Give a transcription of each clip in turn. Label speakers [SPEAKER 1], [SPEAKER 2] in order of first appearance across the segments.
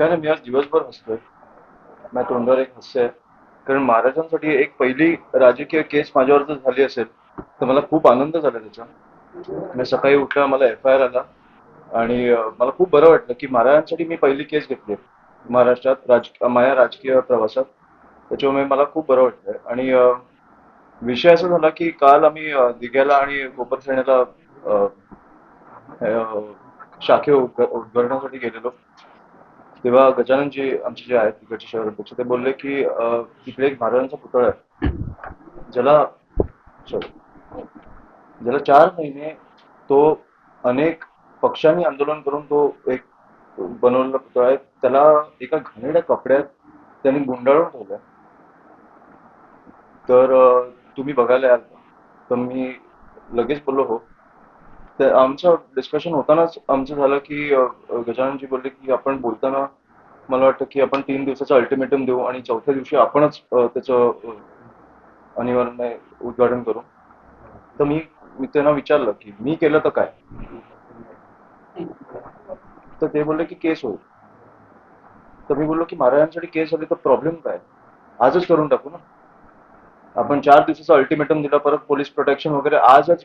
[SPEAKER 1] काय नाही मी आज दिवसभर हसतोय माझ्या तोंडावर एक हास्य आहे. कारण महाराजांसाठी एक पहिली राजकीय केस माझ्यावर जर झाली असेल तर मला खूप आनंद झाला त्याचा. मी सकाळी उठला मला एफ आय आर आला. आणि मला खूप बरं वाटलं की महाराजांसाठी मी पहिली केस घेतली महाराष्ट्रात राज माझ्या राजकीय प्रवासात. त्याच्यामुळे मला खूप बरं वाटलंय आणि विषय असा झाला की काल आम्ही दिघ्याला आणि कोपरखेड्याला शाखे उद्घाटनासाठी गेलेलो. तेव्हा गजाननजी आमचे जे आहेत तिकडचे शहर अध्यक्ष ते बोलले की तिकडे एक महाराजांचा पुतळा आहे. ज्याला ज्याला चार महिने तो अनेक पक्षांनी आंदोलन करून तो एक बनवलेला पुतळा आहे. त्याला एका घाणेड्या कपड्यात त्यांनी गुंडाळून ठेवलाय. तर तुम्ही बघायला याल. तर मी लगेच बोललो हो. आमचं डिस्कशन होतानाच आमचं झालं की गजाननजी बोलले की आपण बोलताना मला वाटतं की आपण तीन दिवसाचं अल्टिमेटम देऊ आणि चौथ्या दिवशी आपणच त्याचं अनिवार्य उद्घाटन करू. तर मी मी त्यांना विचारलं की मी केलं तर काय? तर ते बोलले की केस होईल. तर मी बोललो की महाराजांसाठी केस झाली तर प्रॉब्लेम काय? आजच करून टाकू ना. आपण चार दिवसाचा अल्टिमेटम दिलं परत पोलीस प्रोटेक्शन वगैरे आजच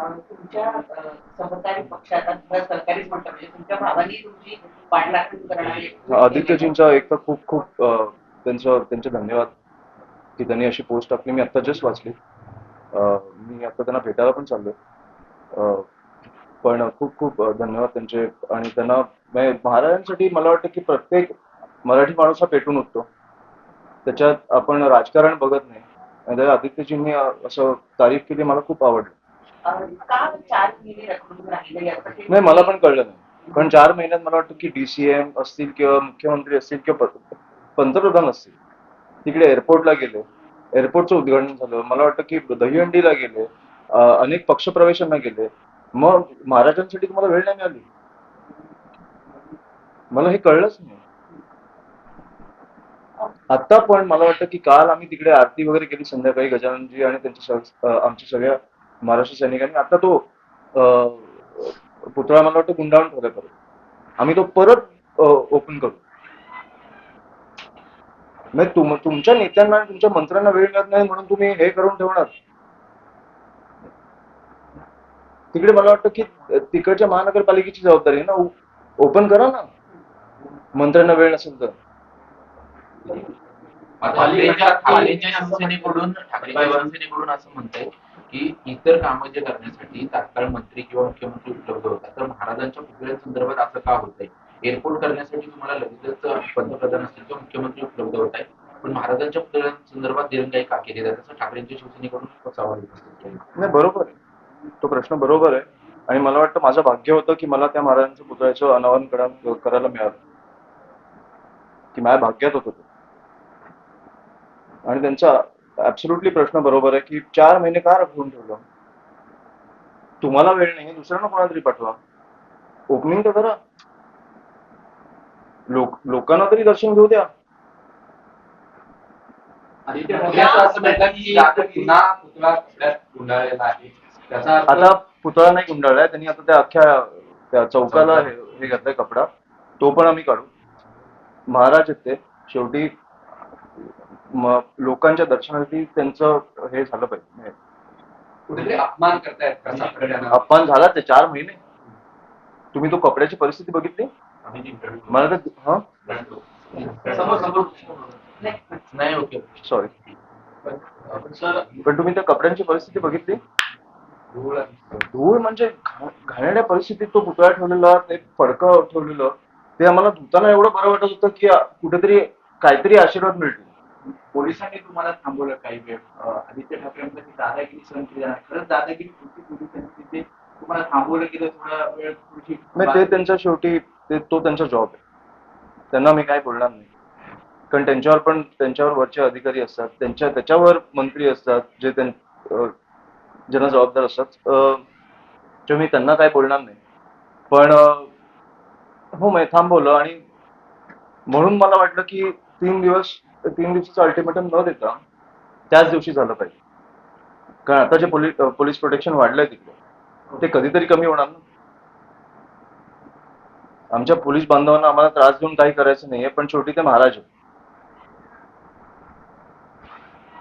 [SPEAKER 2] तुमच्या सहकारी पक्षात आता म्हणतात म्हणजे तुमच्या भावानी तुमची पाठराखण करणारे
[SPEAKER 1] आदित्यजींचा एक तर खूप खूप त्यांचं त्यांचे धन्यवाद की त्यांनी अशी पोस्ट टाकली. मी आता जस्ट वाचली. मी आता त्यांना भेटायला पण चाललोय. पण खूप खूप धन्यवाद त्यांचे. आणि त्यांना म्हणजे महाराजांसाठी मला वाटतं की प्रत्येक मराठी माणूस हा पेटून उठतो. त्याच्यात आपण राजकारण बघत नाही. आणि त्या आदित्यजींनी असं तारीफ केली मला खूप आवडलं.
[SPEAKER 2] का चार महिने रखडून राहिले याचं
[SPEAKER 1] नाही मला पण कळलं नाही. पण चार महिन्यात मला वाटतं की डीसीएम असतील किंवा मुख्यमंत्री असतील किंवा पंतप्रधान असतील तिकडे एअरपोर्टला गेले. एअरपोर्टचं उद्घाटन झालं. मला वाटतं की दहीहंडीला गेले. अनेक अनेक पक्षप्रवेशांना गेले. मग महाराजांसाठी तुम्हाला वेळ नाही मिळाली. मला हे कळलंच नाही. आता पण मला वाटतं की काल आम्ही तिकडे आरती वगैरे केली संध्याकाळी गजाननजी आणि त्यांच्या आमच्या सगळ्या महाराष्ट्र सैनिकांनी आता तो पुतळा मला वाटतं गुंडाळून ठेवला परत. आम्ही तो परत ओपन करू. म्हणजे तुम तुमच्या नेत्यांना आणि तुमच्या मंत्र्यांना वेळ मिळत नाही म्हणून तुम्ही हे करून ठेवणार. तिकडे मला वाटतं की तिकडच्या महानगरपालिकेची जबाबदारी आहे ना ओपन करा ना. मंत्र्यांना वेळ नसेल तर.
[SPEAKER 3] ठाकरेंच्या असं म्हणतंय की इतर कामं जे करण्यासाठी तात्काळ मंत्री किंवा मुख्यमंत्री उपलब्ध होतात. तर महाराजांच्या पुतळ्यांसंदर्भात असं का होतंय? एअरपोर्ट करण्यासाठी तुम्हाला लगेचच पंतप्रधान असतील किंवा मुख्यमंत्री उपलब्ध होत आहेत. पण महाराजांच्या पुतळ्यांसंदर्भात दिरंगाई का केली जाते? असं ठाकरेंच्या शिवसेनेकडून सवाल उपस्थित केला
[SPEAKER 1] नाही बरोबर आहे. तो प्रश्न बरोबर आहे. आणि मला वाटतं माझं भाग्य होतं की मला त्या महाराजांच्या पुतळ्याचं अनावरण करायला मिळालं. की माझ्या भाग्यात होत ते. आणि त्यांचा ऍब्सोल्युटली प्रश्न बरोबर आहे की चार महिने का रखडून ठेवलं? तुम्हाला वेळ नाही दुसऱ्यांना कोणाला तरी पाठवा. ओपनिंग तर करा. लोक लोकांना तरी दर्शन घेऊ द्या.
[SPEAKER 4] आता पुतळा
[SPEAKER 1] नाही गुंडाळलाय त्यांनी आता त्या अख्ख्या त्या चौकाला हे घातलाय कपडा. तो पण आम्ही काढू. महाराज आहेत ते. शेवटी लोकांच्या दर्शनासाठी त्यांचं हे झालं पाहिजे.
[SPEAKER 4] कुठेतरी अपमान करतायत?
[SPEAKER 1] अपमान झाला ते चार महिने. तुम्ही तो कपड्याची परिस्थिती बघितली? मला तर हा?
[SPEAKER 3] नाही.
[SPEAKER 1] सॉरी
[SPEAKER 4] पण सर
[SPEAKER 1] पण तुम्ही त्या कपड्यांची परिस्थिती बघितली?
[SPEAKER 4] धूळ
[SPEAKER 1] धूळ म्हणजे घा- घाणेरड्या परिस्थितीत तो पुतळा ठेवलेला ते फडकं ठेवलेलं ते आम्हाला धुताना एवढं बरं वाटत होतं की कुठेतरी काहीतरी आशीर्वाद मिळतील.
[SPEAKER 5] पोलिसांनी तुम्हाला थांबवलं काही वेळ. आदित्य ठाकरे म्हणतात की दादागिरी सहन केली जाणार. खरंच दादागिरी होती पोलिसांनी तिथे तुम्हाला थांबवलं गेलं थोडा वेळ
[SPEAKER 1] नाही ते त्यांच्या शेवटी ते तो त्यांचा जॉब आहे. त्यांना मी काय बोलणार नाही. कारण त्यांच्यावर पण त्यांच्यावर वरचे अधिकारी असतात. त्यांच्या त्याच्यावर मंत्री असतात. जे ज्यांना जबाबदार असतात. मी त्यांना काय बोलणार नाही. पण हो मी थांबवलं आणि म्हणून मला वाटलं की तीन दिवस तीन दिवसाचं अल्टिमेटम न देता त्याच दिवशी झालं पाहिजे. कारण आता जे पोलीस पोलीस प्रोटेक्शन वाढलंय तिकडे ते कधीतरी कमी होणार ना? आमच्या पोलीस बांधवांना आम्हाला त्रास देऊन काही करायचं नाहीये पण शेवटी ते महाराज आहेत.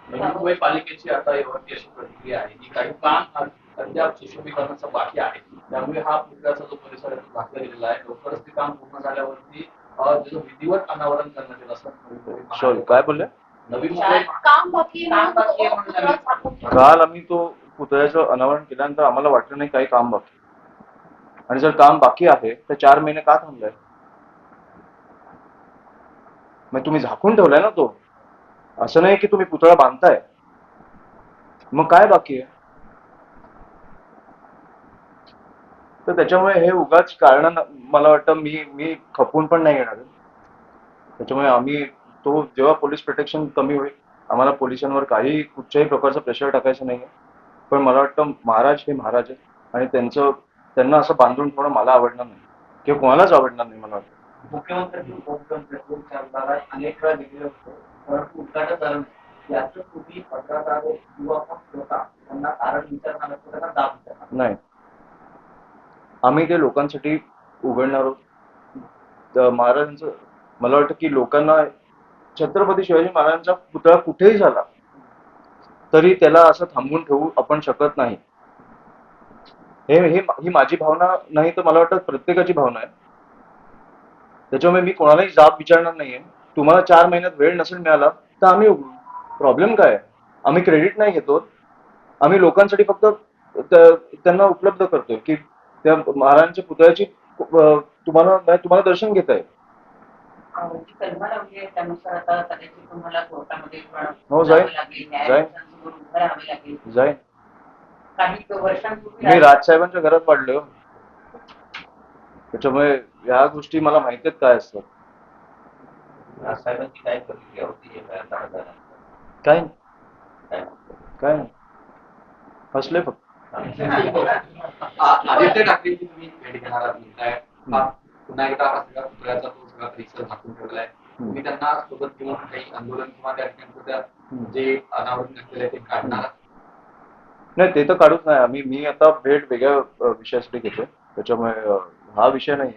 [SPEAKER 5] म्हणजे मुंबई पालिकेची आता एवढी अशी प्रतिक्रिया आहे की काही काम अद्याप सुशोभीकरणाचा बाकी आहे. त्यामुळे हा पुतळ्याचा जो परिसर आहे तो आहे. लवकरच ते काम पूर्ण झाल्यावरती त्याचं विधिवत अनावरण करण्यात येईल असं
[SPEAKER 1] सॉरी काय
[SPEAKER 6] काम बाकी
[SPEAKER 1] काल आम्ही तो पुतळ्याचं अनावरण केल्यानंतर आम्हाला वाटलं नाही काही काम बाकी आणि जर काम बाकी आहे तर चार महिने का थांबलंय? मग तुम्ही झाकून ठेवलाय ना तो. असं नाही की तुम्ही पुतळा बांधताय. मग काय बाकी आहे? तर त्याच्यामुळे हे उगाच कारण मला वाटतं मी मी खपून पण नाही येणार. त्याच्यामुळे आम्ही तो जेव्हा पोलीस प्रोटेक्शन कमी होईल आम्हाला पोलिसांवर काही कुठच्याही प्रकारचं प्रेशर टाकायचं नाहीये. पण मला वाटतं महाराज हे महाराज आहे आणि त्यांचं त्यांना असं बांधून ठेवणं मला आवडणार नाही. किंवा कोणालाच आवडणार नाही मला वाटतं.
[SPEAKER 5] मुख्यमंत्री नाही. याचं पत्रकार किंवा त्यांना कारण विचारणार त्यांना दाब विचारणार
[SPEAKER 1] नाही. आम्ही ते लोकांसाठी उघडणार आहोत. महाराजांचं मला वाटतं की लोकांना छत्रपती शिवाजी महाराजांचा पुतळा कुठेही झाला तरी त्याला असं थांबवून ठेवू आपण शकत नाही. हे हे ही माझी भावना नाही तर मला वाटतं प्रत्येकाची भावना आहे. त्याच्यामुळे मी कोणालाही जाब विचारणार नाहीये. तुम्हाला चार महिन्यात वेळ नसेल मिळाला तर आम्ही उघडू. प्रॉब्लेम काय आहे? आम्ही क्रेडिट नाही घेतो आम्ही लोकांसाठी फक्त त्यांना उपलब्ध करतोय की त्या महाराजांच्या पुतळ्याची तुम्हाला तुम्हाला दर्शन घेता येईल.
[SPEAKER 2] अं, जी कलमा लावली आहे त्यानुसार आता कदाचित तुम्हाला कोर्टामध्ये पण
[SPEAKER 1] हो, जाईल. जाईल. मी राजसाहेबांच्या घरात हो. त्याच्यामुळे या गोष्टी मला माहिती आहेत काय असतात.
[SPEAKER 3] काय हे काय.
[SPEAKER 1] हसले फक्त.
[SPEAKER 4] आदित्य ठाकरेंची तुम्ही भेट घेणार आहात म्हणताय पुन्हा एकदा हा सगळा पुतळ्याचा तो सगळा परिसर झाकून ठेवलाय. तुम्ही त्यांना सोबत घेऊन काही आंदोलन किंवा त्या जे अनावरण घातलेलं आहे ते काढणार?
[SPEAKER 1] नाही ते तर काढूच नाही. आम्ही मी आता भेट वेगळ्या विषयासाठी घेतोय. त्याच्यामुळे हा विषय नाही.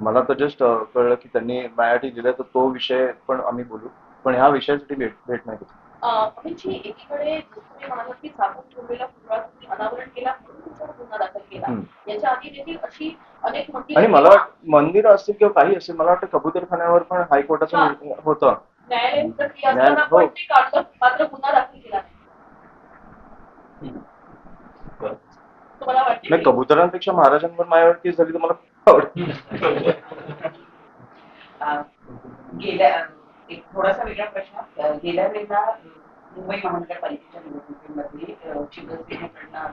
[SPEAKER 1] मला तर जस्ट कळलं की त्यांनी माझ्यासाठी दिलं तर तो विषय पण आम्ही बोलू. पण ह्या विषयासाठी भेट भेट नाही घेतली.
[SPEAKER 6] अं, अमितजी एकीकडे तुम्ही की झाकून ठेवलेला पुतळा तुम्ही अनावरण केला म्हणून तुमच्यावर गुन्हा दाखल केला
[SPEAKER 1] हम्म.
[SPEAKER 6] याच्या आधी देखील अशी अनेक मंदिरं
[SPEAKER 1] आणि मला मंदिरं असतील किंवा काही असेल मला वाटतं कबूतरखान्यावर पण हायकोर्टाचं
[SPEAKER 6] हा.
[SPEAKER 1] होतं
[SPEAKER 6] न्यायालयीन प्रक्रिया
[SPEAKER 1] न्याय-
[SPEAKER 6] असताना
[SPEAKER 1] हो.
[SPEAKER 6] पण ते काढलं मात्र गुन्हा दाखल केला नाही तुम्हाला वाटते
[SPEAKER 1] नाही
[SPEAKER 6] की-
[SPEAKER 1] कबुतरांपेक्षा महाराजांवर माझ्यावर केस झाली तर मला खूप आवडतं
[SPEAKER 2] गेल्या एक थोडासा वेगळा प्रश्न. गेल्या वेळेला मुंबई महानगरपालिकेच्या निवडणुकीमध्ये शिवसेनेकडनं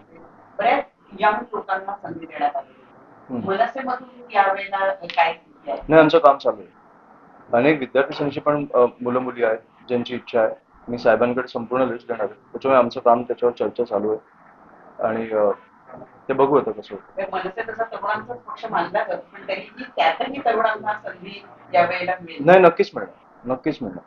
[SPEAKER 2] बऱ्याच यंग लोकांना संधी देण्यात आली.
[SPEAKER 1] हम्म.
[SPEAKER 2] मनसेमधून यावेळेला काय स्थिती आहे?
[SPEAKER 1] नाही आमचं काम चालू आहे. अनेक विद्यार्थ्यांची पण अ, मुलं मुली आहेत ज्यांची इच्छा आहे. मी साहेबांकडे संपूर्ण लिस्ट देणार आहे. त्याच्यामुळे आमचं काम त्याच्यावर चर्चा चालू आहे. आणि ते बघू आता कसं
[SPEAKER 2] पण मिळेल.
[SPEAKER 1] नाही नक्कीच मिळणार. नक्कीच मिळणार